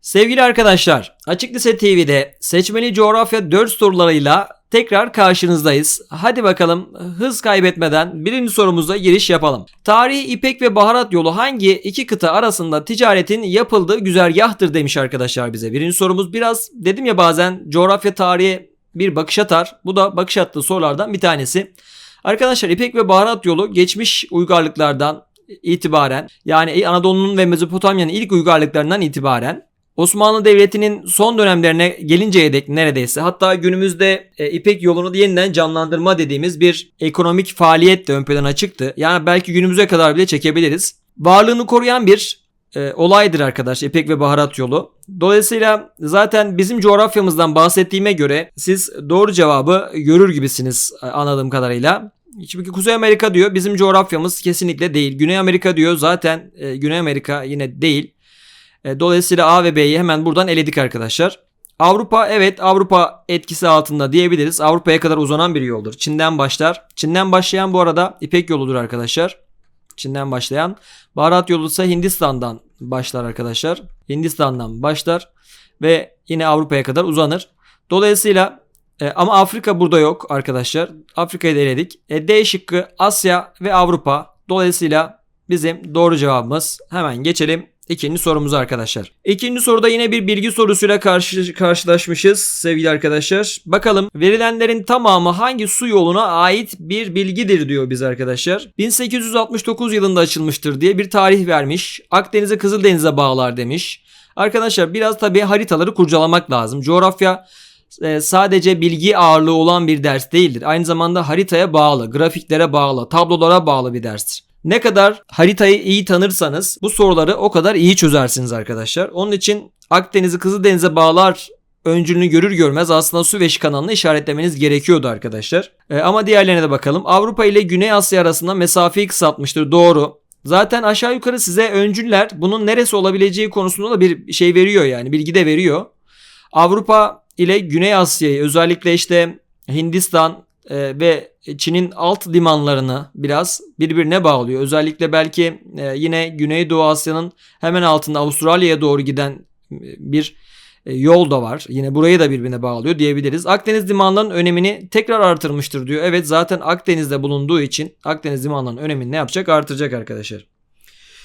Sevgili arkadaşlar, Açık Lise TV'de seçmeli coğrafya 4 sorularıyla tekrar karşınızdayız. Hadi bakalım hız kaybetmeden birinci sorumuza giriş yapalım. Tarihi İpek ve baharat yolu hangi iki kıta arasında ticaretin yapıldığı güzergahtır demiş arkadaşlar bize. Birinci sorumuz biraz dedim ya bazen coğrafya tarihe bir bakış atar. Bu da bakış attığı sorulardan bir tanesi. Arkadaşlar İpek ve baharat yolu geçmiş uygarlıklardan itibaren yani Anadolu'nun ve Mezopotamya'nın ilk uygarlıklarından itibaren Osmanlı Devleti'nin son dönemlerine gelinceye dek neredeyse hatta günümüzde e, İpek yolunu yeniden canlandırma dediğimiz bir ekonomik faaliyet de ön plana çıktı. Yani belki günümüze kadar bile çekebiliriz. Varlığını koruyan bir e, olaydır arkadaş İpek ve baharat yolu. Dolayısıyla zaten bizim coğrafyamızdan bahsettiğime göre siz doğru cevabı görür gibisiniz e, anladığım kadarıyla. Çünkü Kuzey Amerika diyor bizim coğrafyamız kesinlikle değil. Güney Amerika diyor zaten e, Güney Amerika yine değil. E, dolayısıyla A ve B'yi hemen buradan eledik arkadaşlar. Avrupa evet Avrupa etkisi altında diyebiliriz. Avrupa'ya kadar uzanan bir yoldur. Çin'den başlar. Çin'den başlayan bu arada İpek yoludur arkadaşlar. Çin'den başlayan. Baharat yolu ise Hindistan'dan başlar arkadaşlar. Hindistan'dan başlar ve yine Avrupa'ya kadar uzanır. Dolayısıyla e, ama Afrika burada yok arkadaşlar. Afrika'yı da eledik. E, D şıkkı Asya ve Avrupa. Dolayısıyla bizim doğru cevabımız hemen geçelim İkinci sorumuz arkadaşlar. İkinci soruda yine bir bilgi sorusuyla karşı, karşılaşmışız sevgili arkadaşlar. Bakalım verilenlerin tamamı hangi su yoluna ait bir bilgidir diyor biz arkadaşlar. 1869 yılında açılmıştır diye bir tarih vermiş. Akdeniz'e Kızıldeniz'e bağlar demiş. Arkadaşlar biraz tabii haritaları kurcalamak lazım. Coğrafya sadece bilgi ağırlığı olan bir ders değildir. Aynı zamanda haritaya bağlı, grafiklere bağlı, tablolara bağlı bir derstir. Ne kadar haritayı iyi tanırsanız bu soruları o kadar iyi çözersiniz arkadaşlar. Onun için Akdeniz'i Kızıldeniz'e bağlar öncülünü görür görmez aslında Süveyş kanalını işaretlemeniz gerekiyordu arkadaşlar. Ee, ama diğerlerine de bakalım. Avrupa ile Güney Asya arasında mesafeyi kısaltmıştır. Doğru. Zaten aşağı yukarı size öncüller bunun neresi olabileceği konusunda da bir şey veriyor yani bilgi de veriyor. Avrupa ile Güney Asya'yı özellikle işte Hindistan e, ve Çin'in alt limanlarını biraz birbirine bağlıyor. Özellikle belki e, yine Güneydoğu Asya'nın hemen altında Avustralya'ya doğru giden e, bir yol da var. Yine burayı da birbirine bağlıyor diyebiliriz. Akdeniz limanlarının önemini tekrar artırmıştır diyor. Evet zaten Akdeniz'de bulunduğu için Akdeniz limanlarının önemini ne yapacak? Artıracak arkadaşlar.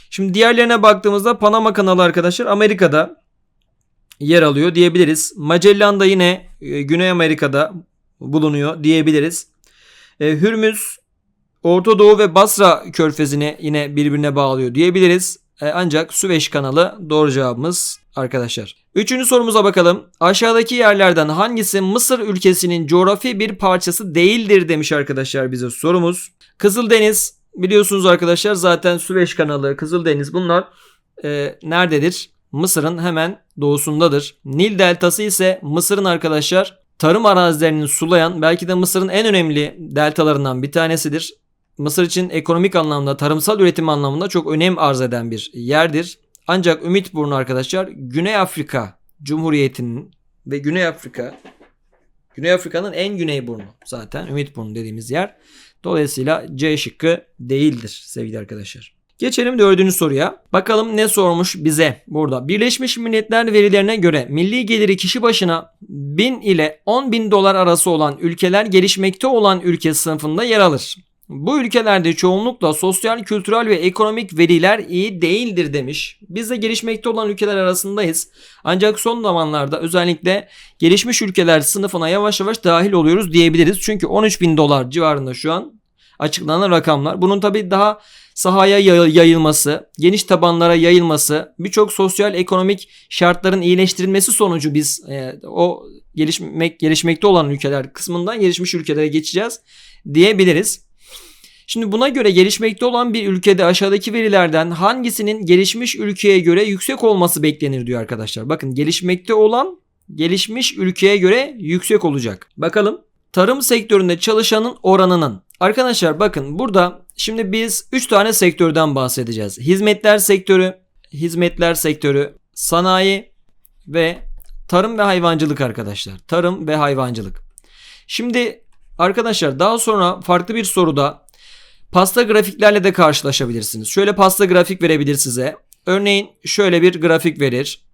Şimdi diğerlerine baktığımızda Panama kanalı arkadaşlar Amerika'da yer alıyor diyebiliriz. Magellan da yine Güney Amerika'da bulunuyor diyebiliriz. E, Hürmüz Orta Doğu ve Basra körfezini yine birbirine bağlıyor diyebiliriz. E, ancak Süveyş kanalı doğru cevabımız arkadaşlar. Üçüncü sorumuza bakalım. Aşağıdaki yerlerden hangisi Mısır ülkesinin coğrafi bir parçası değildir demiş arkadaşlar bize sorumuz. Kızıldeniz biliyorsunuz arkadaşlar zaten Süveyş kanalı, Kızıldeniz bunlar e, nerededir? Mısır'ın hemen doğusundadır. Nil deltası ise Mısır'ın arkadaşlar tarım arazilerini sulayan belki de Mısır'ın en önemli deltalarından bir tanesidir. Mısır için ekonomik anlamda, tarımsal üretim anlamında çok önem arz eden bir yerdir. Ancak Ümitburnu arkadaşlar Güney Afrika Cumhuriyeti'nin ve Güney Afrika Güney Afrika'nın en güney burnu zaten Ümitburnu dediğimiz yer. Dolayısıyla C şıkkı değildir sevgili arkadaşlar. Geçelim dördüncü soruya. Bakalım ne sormuş bize burada. Birleşmiş Milletler verilerine göre milli geliri kişi başına 1000 ile 10 bin dolar arası olan ülkeler gelişmekte olan ülke sınıfında yer alır. Bu ülkelerde çoğunlukla sosyal, kültürel ve ekonomik veriler iyi değildir demiş. Biz de gelişmekte olan ülkeler arasındayız. Ancak son zamanlarda özellikle gelişmiş ülkeler sınıfına yavaş yavaş dahil oluyoruz diyebiliriz. Çünkü 13 bin dolar civarında şu an açıklanan rakamlar. Bunun tabi daha sahaya yayılması, geniş tabanlara yayılması, birçok sosyal ekonomik şartların iyileştirilmesi sonucu biz e, o gelişmek gelişmekte olan ülkeler kısmından gelişmiş ülkelere geçeceğiz diyebiliriz. Şimdi buna göre gelişmekte olan bir ülkede aşağıdaki verilerden hangisinin gelişmiş ülkeye göre yüksek olması beklenir diyor arkadaşlar. Bakın gelişmekte olan gelişmiş ülkeye göre yüksek olacak. Bakalım tarım sektöründe çalışanın oranının. Arkadaşlar bakın burada şimdi biz 3 tane sektörden bahsedeceğiz. Hizmetler sektörü, hizmetler sektörü, sanayi ve tarım ve hayvancılık arkadaşlar. Tarım ve hayvancılık. Şimdi arkadaşlar daha sonra farklı bir soruda pasta grafiklerle de karşılaşabilirsiniz. Şöyle pasta grafik verebilir size. Örneğin şöyle bir grafik verir.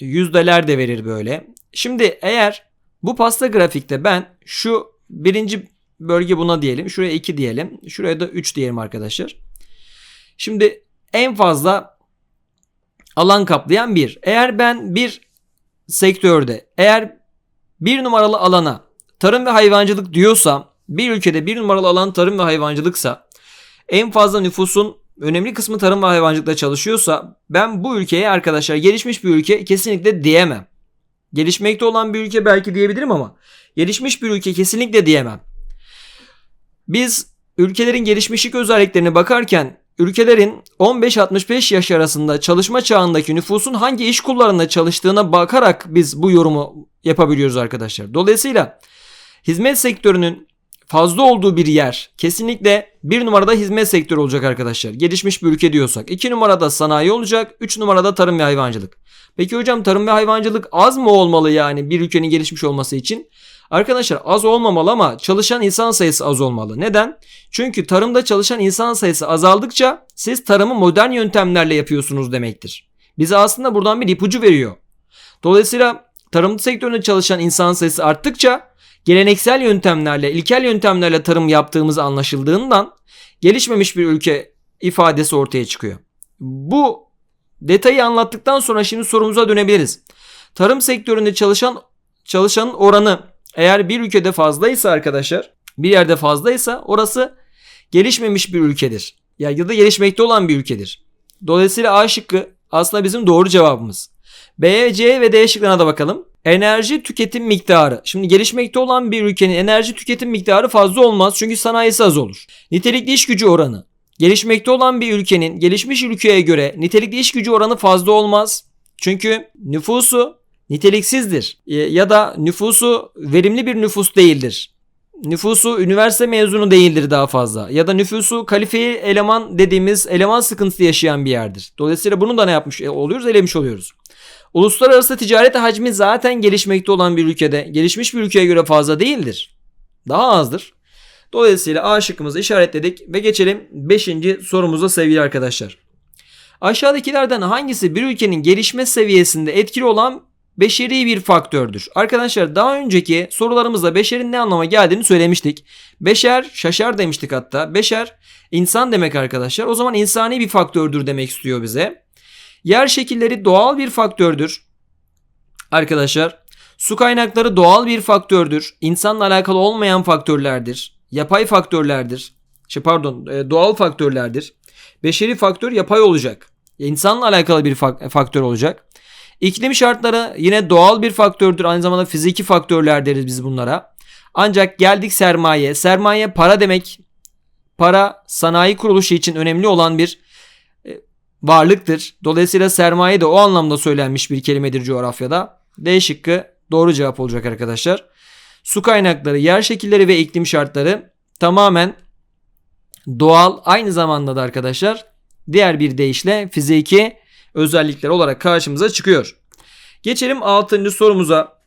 Yüzdeler de verir böyle. Şimdi eğer bu pasta grafikte ben şu birinci bölge buna diyelim. Şuraya 2 diyelim. Şuraya da 3 diyelim arkadaşlar. Şimdi en fazla alan kaplayan bir. Eğer ben bir sektörde eğer bir numaralı alana tarım ve hayvancılık diyorsam bir ülkede bir numaralı alan tarım ve hayvancılıksa en fazla nüfusun önemli kısmı tarım ve hayvancılıkta çalışıyorsa ben bu ülkeye arkadaşlar gelişmiş bir ülke kesinlikle diyemem. Gelişmekte olan bir ülke belki diyebilirim ama gelişmiş bir ülke kesinlikle diyemem. Biz ülkelerin gelişmişlik özelliklerine bakarken ülkelerin 15-65 yaş arasında çalışma çağındaki nüfusun hangi iş kollarında çalıştığına bakarak biz bu yorumu yapabiliyoruz arkadaşlar. Dolayısıyla hizmet sektörünün fazla olduğu bir yer kesinlikle bir numarada hizmet sektörü olacak arkadaşlar. Gelişmiş bir ülke diyorsak. iki numarada sanayi olacak. Üç numarada tarım ve hayvancılık. Peki hocam tarım ve hayvancılık az mı olmalı yani bir ülkenin gelişmiş olması için? Arkadaşlar az olmamalı ama çalışan insan sayısı az olmalı. Neden? Çünkü tarımda çalışan insan sayısı azaldıkça siz tarımı modern yöntemlerle yapıyorsunuz demektir. Bize aslında buradan bir ipucu veriyor. Dolayısıyla tarım sektöründe çalışan insan sayısı arttıkça geleneksel yöntemlerle, ilkel yöntemlerle tarım yaptığımız anlaşıldığından gelişmemiş bir ülke ifadesi ortaya çıkıyor. Bu detayı anlattıktan sonra şimdi sorumuza dönebiliriz. Tarım sektöründe çalışan çalışanın oranı eğer bir ülkede fazlaysa arkadaşlar, bir yerde fazlaysa orası gelişmemiş bir ülkedir. Ya ya da gelişmekte olan bir ülkedir. Dolayısıyla A şıkkı aslında bizim doğru cevabımız. B, C ve D şıkkına da bakalım. Enerji tüketim miktarı. Şimdi gelişmekte olan bir ülkenin enerji tüketim miktarı fazla olmaz çünkü sanayisi az olur. Nitelikli iş gücü oranı. Gelişmekte olan bir ülkenin gelişmiş ülkeye göre nitelikli iş gücü oranı fazla olmaz. Çünkü nüfusu niteliksizdir E, ya da nüfusu verimli bir nüfus değildir. Nüfusu üniversite mezunu değildir daha fazla ya da nüfusu kalifiye eleman dediğimiz eleman sıkıntısı yaşayan bir yerdir. Dolayısıyla bunu da ne yapmış oluyoruz? Elemiş oluyoruz. Uluslararası ticaret hacmi zaten gelişmekte olan bir ülkede gelişmiş bir ülkeye göre fazla değildir. Daha azdır. Dolayısıyla A şıkkımızı işaretledik ve geçelim 5. sorumuza sevgili arkadaşlar. Aşağıdakilerden hangisi bir ülkenin gelişme seviyesinde etkili olan beşeri bir faktördür? Arkadaşlar daha önceki sorularımızda beşerin ne anlama geldiğini söylemiştik. Beşer şaşar demiştik hatta. Beşer insan demek arkadaşlar. O zaman insani bir faktördür demek istiyor bize. Yer şekilleri doğal bir faktördür. Arkadaşlar su kaynakları doğal bir faktördür. İnsanla alakalı olmayan faktörlerdir. Yapay faktörlerdir. Şey pardon e, doğal faktörlerdir. Beşeri faktör yapay olacak. İnsanla alakalı bir faktör olacak. İklim şartları yine doğal bir faktördür. Aynı zamanda fiziki faktörler deriz biz bunlara. Ancak geldik sermaye. Sermaye para demek. Para sanayi kuruluşu için önemli olan bir e, varlıktır. Dolayısıyla sermaye de o anlamda söylenmiş bir kelimedir coğrafyada. D şıkkı doğru cevap olacak arkadaşlar. Su kaynakları, yer şekilleri ve iklim şartları tamamen doğal aynı zamanda da arkadaşlar diğer bir deyişle fiziki özellikler olarak karşımıza çıkıyor. Geçelim 6. sorumuza.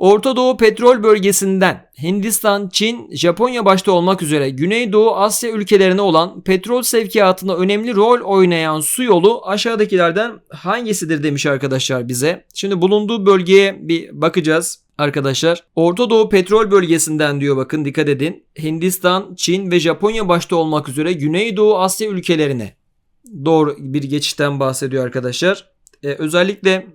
Orta Doğu petrol bölgesinden Hindistan, Çin, Japonya başta olmak üzere Güneydoğu Asya ülkelerine olan petrol sevkiyatında önemli rol oynayan su yolu aşağıdakilerden hangisidir demiş arkadaşlar bize. Şimdi bulunduğu bölgeye bir bakacağız arkadaşlar. Orta Doğu petrol bölgesinden diyor bakın dikkat edin. Hindistan, Çin ve Japonya başta olmak üzere Güneydoğu Asya ülkelerine doğru bir geçişten bahsediyor arkadaşlar. Ee, özellikle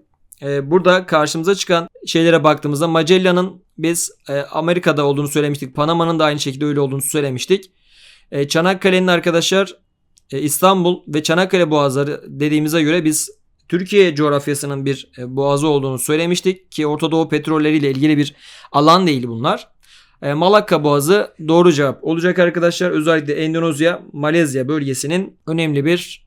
e, burada karşımıza çıkan şeylere baktığımızda Magellan'ın biz e, Amerika'da olduğunu söylemiştik. Panama'nın da aynı şekilde öyle olduğunu söylemiştik. E, Çanakkale'nin arkadaşlar e, İstanbul ve Çanakkale boğazları dediğimize göre biz Türkiye coğrafyasının bir e, boğazı olduğunu söylemiştik ki Orta Doğu petrolleriyle ilgili bir alan değil bunlar. E, Malakka Boğazı doğru cevap olacak arkadaşlar. Özellikle Endonezya, Malezya bölgesinin önemli bir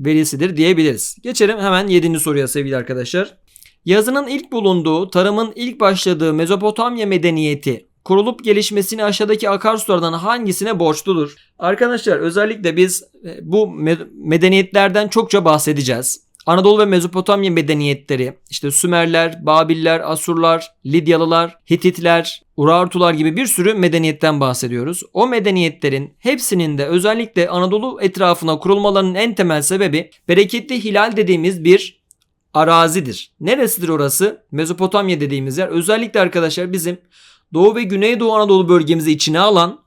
verisidir diyebiliriz. Geçelim hemen 7. soruya sevgili arkadaşlar. Yazının ilk bulunduğu, tarımın ilk başladığı Mezopotamya medeniyeti kurulup gelişmesini aşağıdaki akarsulardan hangisine borçludur? Arkadaşlar özellikle biz e, bu medeniyetlerden çokça bahsedeceğiz. Anadolu ve Mezopotamya medeniyetleri, işte Sümerler, Babiller, Asurlar, Lidyalılar, Hititler, Urartular gibi bir sürü medeniyetten bahsediyoruz. O medeniyetlerin hepsinin de özellikle Anadolu etrafına kurulmalarının en temel sebebi bereketli hilal dediğimiz bir arazidir. Neresidir orası? Mezopotamya dediğimiz yer. Özellikle arkadaşlar bizim Doğu ve Güneydoğu Anadolu bölgemizi içine alan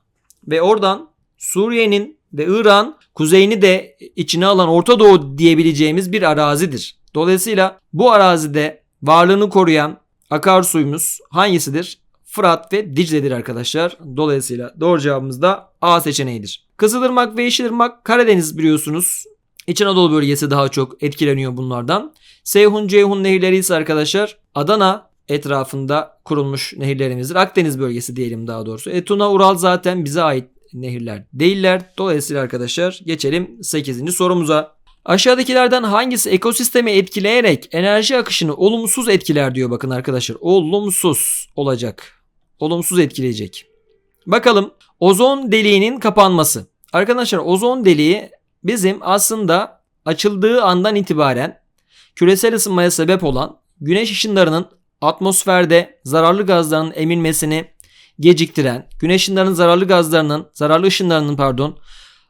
ve oradan Suriye'nin ve İran kuzeyini de içine alan Orta Doğu diyebileceğimiz bir arazidir. Dolayısıyla bu arazide varlığını koruyan akarsuyumuz hangisidir? Fırat ve Dicle'dir arkadaşlar. Dolayısıyla doğru cevabımız da A seçeneğidir. Kızılırmak ve Yeşilırmak Karadeniz biliyorsunuz. İç Anadolu bölgesi daha çok etkileniyor bunlardan. Seyhun, Ceyhun nehirleri ise arkadaşlar Adana etrafında kurulmuş nehirlerimizdir. Akdeniz bölgesi diyelim daha doğrusu. E, Tuna, Ural zaten bize ait nehirler değiller. Dolayısıyla arkadaşlar geçelim 8. sorumuza. Aşağıdakilerden hangisi ekosistemi etkileyerek enerji akışını olumsuz etkiler diyor bakın arkadaşlar. Olumsuz olacak. Olumsuz etkileyecek. Bakalım ozon deliğinin kapanması. Arkadaşlar ozon deliği bizim aslında açıldığı andan itibaren küresel ısınmaya sebep olan güneş ışınlarının atmosferde zararlı gazların emilmesini geciktiren, güneş ışınlarının zararlı gazlarının, zararlı ışınlarının pardon,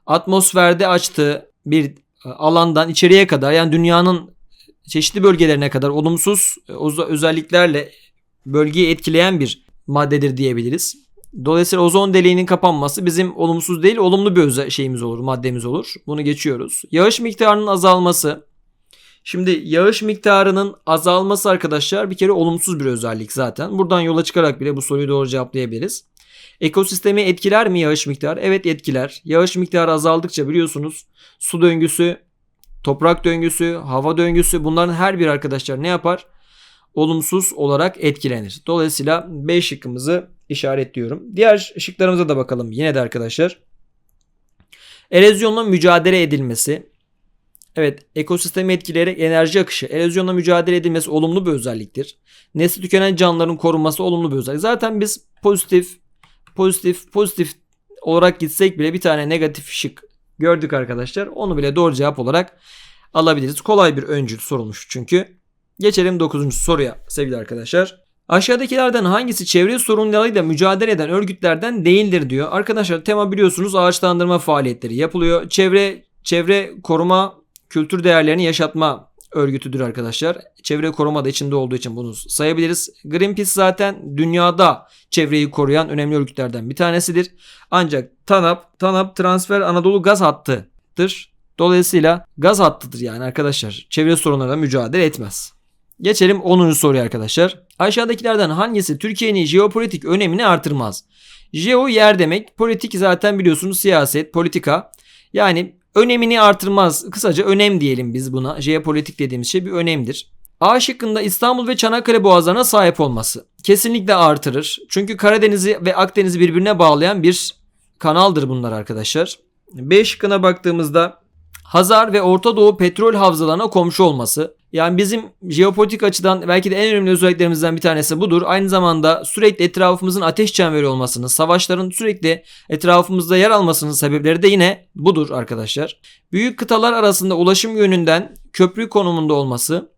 atmosferde açtığı bir e, alandan içeriye kadar yani dünyanın çeşitli bölgelerine kadar olumsuz e, özelliklerle bölgeyi etkileyen bir maddedir diyebiliriz. Dolayısıyla ozon deliğinin kapanması bizim olumsuz değil olumlu bir şeyimiz olur, maddemiz olur. Bunu geçiyoruz. Yağış miktarının azalması. Şimdi yağış miktarının azalması arkadaşlar bir kere olumsuz bir özellik zaten. Buradan yola çıkarak bile bu soruyu doğru cevaplayabiliriz. Ekosistemi etkiler mi yağış miktarı? Evet etkiler. Yağış miktarı azaldıkça biliyorsunuz su döngüsü, toprak döngüsü, hava döngüsü bunların her bir arkadaşlar ne yapar? Olumsuz olarak etkilenir. Dolayısıyla B şıkkımızı işaretliyorum. Diğer şıklarımıza da bakalım yine de arkadaşlar. Erozyonla mücadele edilmesi. Evet, ekosistemi etkileyerek enerji akışı, erozyonla mücadele edilmesi olumlu bir özelliktir. Nesli tükenen canlıların korunması olumlu bir özellik. Zaten biz pozitif, pozitif, pozitif olarak gitsek bile bir tane negatif şık gördük arkadaşlar. Onu bile doğru cevap olarak alabiliriz. Kolay bir öncül sorulmuş çünkü. Geçelim 9. soruya sevgili arkadaşlar. Aşağıdakilerden hangisi çevre sorunlarıyla mücadele eden örgütlerden değildir diyor. Arkadaşlar tema biliyorsunuz ağaçlandırma faaliyetleri yapılıyor. Çevre çevre koruma kültür değerlerini yaşatma örgütüdür arkadaşlar. Çevre koruma da içinde olduğu için bunu sayabiliriz. Greenpeace zaten dünyada çevreyi koruyan önemli örgütlerden bir tanesidir. Ancak TANAP, TANAP transfer Anadolu gaz hattıdır. Dolayısıyla gaz hattıdır yani arkadaşlar. Çevre sorunlarına mücadele etmez. Geçelim 10. soruya arkadaşlar. Aşağıdakilerden hangisi Türkiye'nin jeopolitik önemini artırmaz? Jeo yer demek. Politik zaten biliyorsunuz siyaset, politika. Yani önemini artırmaz. Kısaca önem diyelim biz buna. Jeopolitik dediğimiz şey bir önemdir. A şıkkında İstanbul ve Çanakkale boğazlarına sahip olması. Kesinlikle artırır. Çünkü Karadeniz'i ve Akdeniz'i birbirine bağlayan bir kanaldır bunlar arkadaşlar. B şıkkına baktığımızda Hazar ve Orta Doğu petrol havzalarına komşu olması. Yani bizim jeopolitik açıdan belki de en önemli özelliklerimizden bir tanesi budur. Aynı zamanda sürekli etrafımızın ateş çemberi olmasının, savaşların sürekli etrafımızda yer almasının sebepleri de yine budur arkadaşlar. Büyük kıtalar arasında ulaşım yönünden köprü konumunda olması,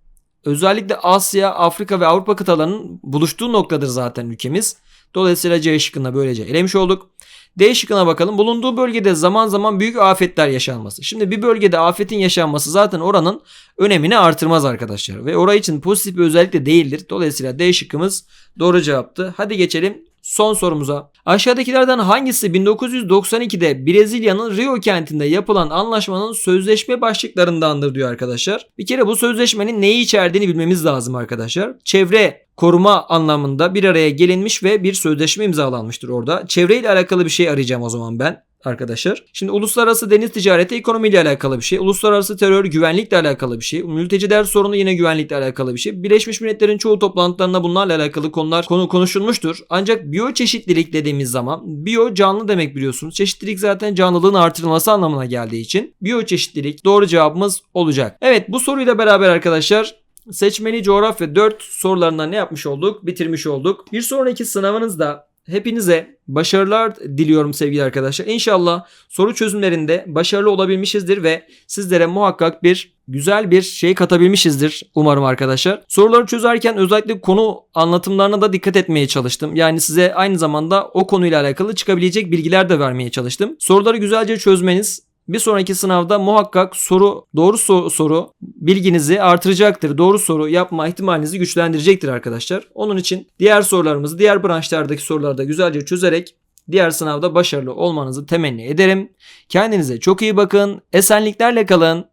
özellikle Asya, Afrika ve Avrupa kıtalarının buluştuğu noktadır zaten ülkemiz. Dolayısıyla C şıkkında böylece elemiş olduk. D şıkkına bakalım. Bulunduğu bölgede zaman zaman büyük afetler yaşanması. Şimdi bir bölgede afetin yaşanması zaten oranın önemini artırmaz arkadaşlar. Ve orayı için pozitif bir özellik de değildir. Dolayısıyla D şıkkımız doğru cevaptı. Hadi geçelim son sorumuza. Aşağıdakilerden hangisi 1992'de Brezilya'nın Rio kentinde yapılan anlaşmanın sözleşme başlıklarındandır diyor arkadaşlar. Bir kere bu sözleşmenin neyi içerdiğini bilmemiz lazım arkadaşlar. Çevre koruma anlamında bir araya gelinmiş ve bir sözleşme imzalanmıştır orada. Çevreyle alakalı bir şey arayacağım o zaman ben arkadaşlar. Şimdi uluslararası deniz ticareti ekonomiyle alakalı bir şey. Uluslararası terör güvenlikle alakalı bir şey. Mülteciler sorunu yine güvenlikle alakalı bir şey. Birleşmiş Milletler'in çoğu toplantılarında bunlarla alakalı konular konu konuşulmuştur. Ancak biyoçeşitlilik dediğimiz zaman biyo canlı demek biliyorsunuz. Çeşitlilik zaten canlılığın artırılması anlamına geldiği için biyoçeşitlilik doğru cevabımız olacak. Evet bu soruyla beraber arkadaşlar seçmeli coğrafya 4 sorularından ne yapmış olduk? Bitirmiş olduk. Bir sonraki sınavınızda hepinize başarılar diliyorum sevgili arkadaşlar. İnşallah soru çözümlerinde başarılı olabilmişizdir ve sizlere muhakkak bir güzel bir şey katabilmişizdir umarım arkadaşlar. Soruları çözerken özellikle konu anlatımlarına da dikkat etmeye çalıştım. Yani size aynı zamanda o konuyla alakalı çıkabilecek bilgiler de vermeye çalıştım. Soruları güzelce çözmeniz bir sonraki sınavda muhakkak soru doğru soru, soru bilginizi artıracaktır. Doğru soru yapma ihtimalinizi güçlendirecektir arkadaşlar. Onun için diğer sorularımızı diğer branşlardaki soruları da güzelce çözerek diğer sınavda başarılı olmanızı temenni ederim. Kendinize çok iyi bakın. Esenliklerle kalın.